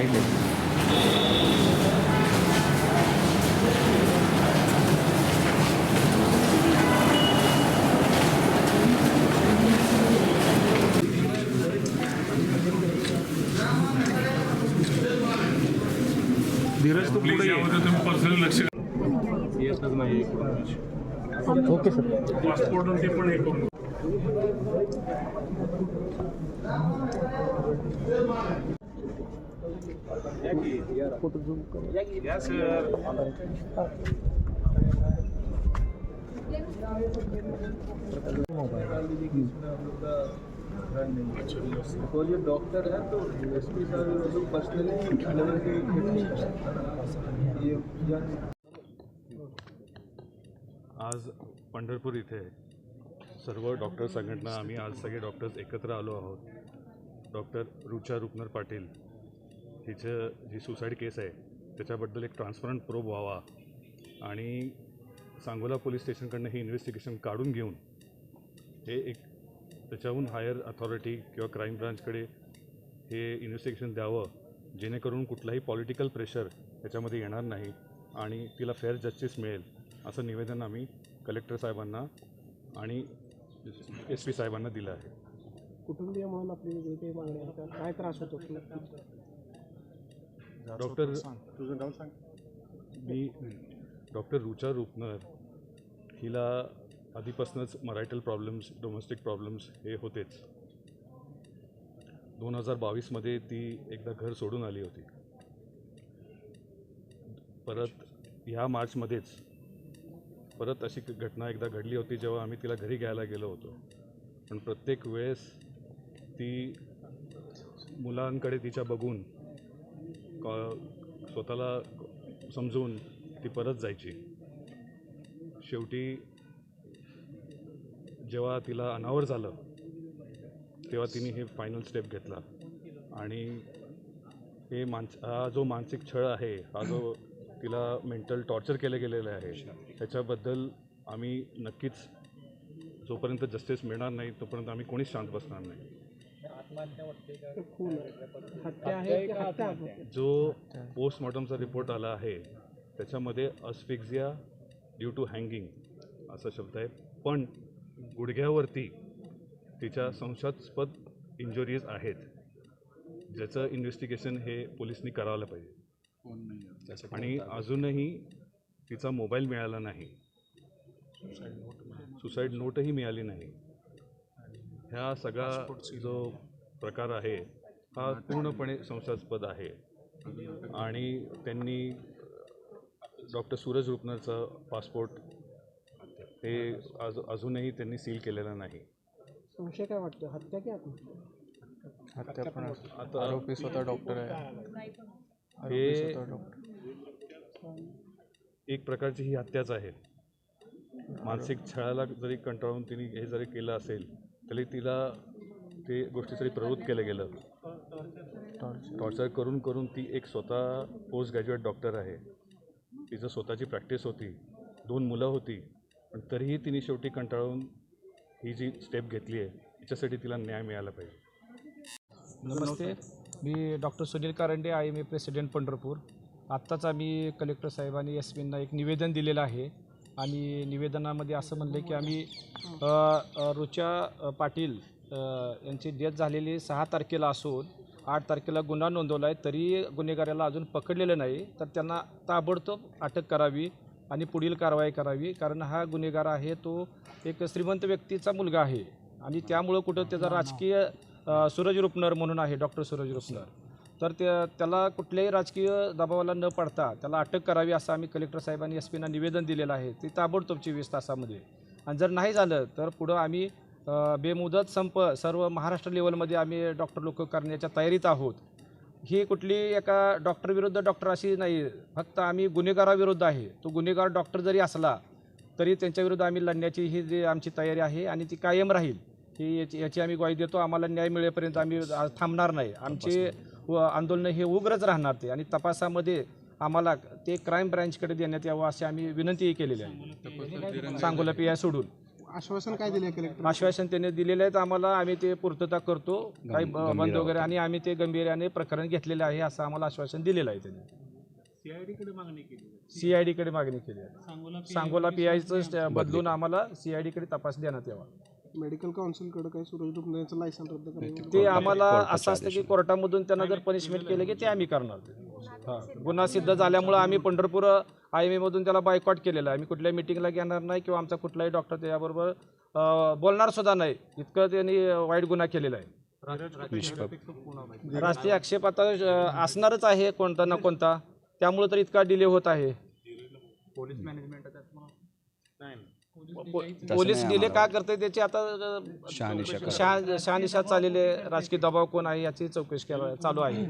साईडला धीरज तू पुढे पर्सनली लक्ष येतच नाही ओके सर. पासपोर्ट ते पण हे करून वो जो डॉक्टर है तो एस पी सर लोग पर्सनली लेवल के ये आज पंढरपूर इथे सर्व डॉक्टर संघटना आम्ही आज सगळे डॉक्टर्स एकत्र आलो आहोत. डॉक्टर रुचा रुपनर पाटील हिचं जी सुसाईड केस आहे त्याच्याबद्दल एक ट्रान्सपरंट प्रोब व्हावा आणि सांगोला पोलीस स्टेशनकडनं ही इन्व्हेस्टिगेशन काढून घेऊन हे एक त्याच्याहून हायर अथॉरिटी किंवा क्राईम ब्रांचकडे हे इन्व्हेस्टिगेशन द्यावं जेणेकरून कुठलाही पॉलिटिकल प्रेशर त्याच्यामध्ये येणार नाही आणि तिला फेअर जस्टिस मिळेल असं निवेदन आम्ही कलेक्टर साहेबांना आणि एस पी साहेबांना दिलं आहे. कुटुंबीय म्हणून आपली काही मागणी काय त्रास होतो? डॉक्टर तुझं नाव सांग. मी डॉक्टर रुचा रुपनर. हिला आधीपासूनच मरायटल प्रॉब्लेम्स डोमेस्टिक प्रॉब्लेम्स हे होतेच. दोन हजार बावीसमध्ये ती एकदा घर सोडून आली होती. परत ह्या मार्चमध्येच परत अशी घटना एकदा घडली होती जेव्हा आम्ही तिला घरी घ्यायला गेलो होतो. पण प्रत्येक वेळेस ती मुलांकडे तिच्या बघून क- स्वतःला समजून ती परत जायची. शेवटी जेव्हा तिला अनावर झालं तेव्हा तिने हे फायनल स्टेप घेतला. आणि हे मानस हा जो मानसिक छळ आहे हा जो तिला मेंटल टॉर्चर केलं गेलेलं आहे त्याच्याबद्दल आम्ही नक्कीच जोपर्यंत जस्टिस मिळणार नाही तोपर्यंत आम्ही कोणीच शांत बसणार नाही. जो पोस्टमॉर्टमचा रिपोर्ट आला आहे त्याच्यामध्ये अस्फिक्झिया ड्यू टू हँगिंग असा शब्द आहे. पण गुडघ्यावरती तिच्या संशयास्पद इंजुरीज आहेत. ज्याचं इन्व्हेस्टिगेशन हे पोलिसनी करायला पाहिजे. आणि अजूनही तिचा मोबाईल मिळाला नाही. सुसाईड नोटही मिळाली नाही. ह्या सगळा जो प्रकार आहे हा पूर्णपणे संशयास्पद आहे. आणि त्यांनी डॉक्टर सूरज रुपनरचं पासपोर्ट हे आज अजूनही त्यांनी सील केलेलं नाही. संशय काय वाटतं? हत्या की हत्या पण. आता आरोपी स्वतः डॉक्टर आहे. आरोपी हे स्वतः डॉक्टर. एक प्रकारची ही हत्याच आहे. मानसिक छळाला जरी कंटाळून तिने हे जरी केलं असेल तरी तिला ते गोष्टीसाठी प्रवृत्त केलं गेलं. टॉर्चर करून करून ती एक स्वतः पोस्ट ग्रॅज्युएट डॉक्टर आहे. तिचं स्वतःची प्रॅक्टिस होती. दोन मुलं होती. पण तरीही तिने शेवटी कंटाळून ही जी स्टेप घेतली आहे तिच्यासाठी तिला न्याय मिळाला पाहिजे. नमस्ते. मी doctor Sunil Karande I M A president Pandharpur. आत्ताच आम्ही कलेक्टर साहेबांनी एस पींना एक निवेदन दिलेलं आहे. आणि निवेदनामध्ये असं म्हणलं की आम्ही रुचा पाटील यांची डेथ झालेली सहा तारखेला असून आठ तारखेला गुन्हा नोंदवला आहे तरी गुन्हेगाराला अजून पकडलेलं नाही तर त्यांना ताबडतोब अटक करावी आणि पुढील कारवाई करावी कारण हा गुन्हेगार आहे तो एक श्रीमंत व्यक्तीचा मुलगा आहे. आणि त्यामुळं कुठं त्याचा राजकीय सूरज रुपनर म्हणून आहे डॉक्टर सूरज रुपनर. तर त्या त्याला कुठल्याही राजकीय दबावाला न पडता त्याला अटक करावी असं आम्ही कलेक्टर साहेबांनी एस पीना निवेदन दिलेलं आहे. ते ताबडतोब चोवीस तासामध्ये. आणि जर नाही झालं तर पुढं आम्ही बेमुदत संप सर्व महाराष्ट्र लेवलमध्ये आम्ही डॉक्टर लोक करण्याच्या तयारीत आहोत. ही कुठली एका डॉक्टर विरुद्ध डॉक्टर अशी नाही फक्त आम्ही गुन्हेगाराविरुद्ध आहे. तो गुन्हेगार डॉक्टर जरी असला तरी त्यांच्याविरुद्ध आम्ही लढण्याची ही जी आमची तयारी आहे आणि ती कायम राहील. ही याची याची आम्ही ग्वाही देतो. आम्हाला न्याय मिळेपर्यंत आम्ही थांबणार नाही. आमचे आंदोलन हे उग्रच राहणार ते. आणि तपासामध्ये आम्हाला ते क्राईम ब्रँचकडे देण्यात यावं अशी आम्ही विनंतीही केलेली आहे. सांगोला पी आय सोडून. आश्वासन काय दिले कलेक्टर आश्वासन त्यांनी दिलेले आहेत आम्हाला आम्ही ते पूर्तता करतो. काही बंद वगैरे आणि आम्ही ते गंभीर्याने प्रकरण घेतलेले आहे असं आम्हाला आश्वासन दिलेलं आहे त्यांनी. सीआयडीकडे मागणी केली आहे. सांगोला पी आयचं बदलून आम्हाला सीआयडीकडे तपास देण्यात यावा. मेडिकल काउन्सिलकडे काय सूरज डुबण्याचं लायसन रद्द करायचं ते आम्हाला असं असतं की कोर्टामधून त्यांना जर पनिशमेंट केलं की ते आम्ही करणार. गुन्हा सिद्ध झाल्यामुळं आम्ही पंढरपूर आय एम एमधून त्याला बायकॉट केलेलं आहे. आम्ही कुठल्याही मिटिंगला घेणार नाही किंवा आमचा कुठलाही डॉक्टर त्याच्याबरोबर अं, बोलणार सुद्धा नाही. इतकं त्यांनी वाईट गुन्हा केलेला आहे. राष्ट्रीय आक्षेप आता असणारच आहे कोणता ना कोणता. त्यामुळे तर इतका डिले होत आहे. पो- पोलीस डिले का करते त्याची आता अं, शहा शहानिशा चाललेले राजकीय दबाव कोण आहे याची चौकशी चालू आहे.